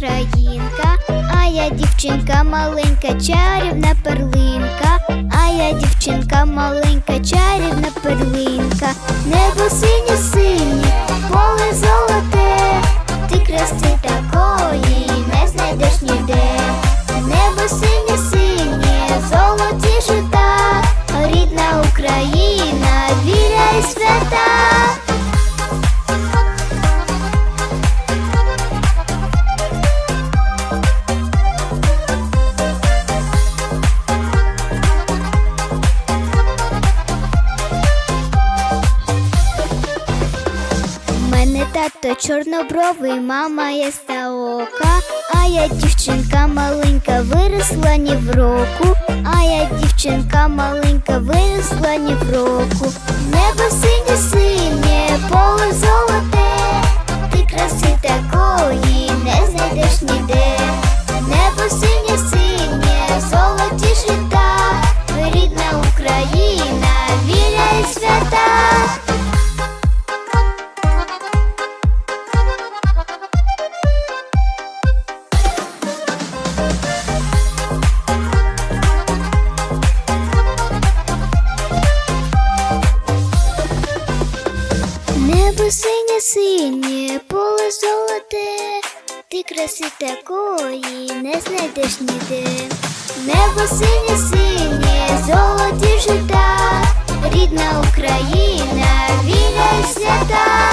українка, а я дівчинка маленька, чарівна перлинка, а я дівчинка маленька, чарівна перлинка, небо синє синє, поле золоте, ти краси такої не знайдеш ніде, небо синє мене тато чорнобровий, мама ясна ока, а я дівчинка маленька, виросла ні в року, а я дівчинка маленька, виросла ні в року. Небо синє синє, поле Небо синє синє, поле золоте, ти краси такої не знайдеш ніде. Небо синє синє, золоті жита, рідна Україна, вільна і свята.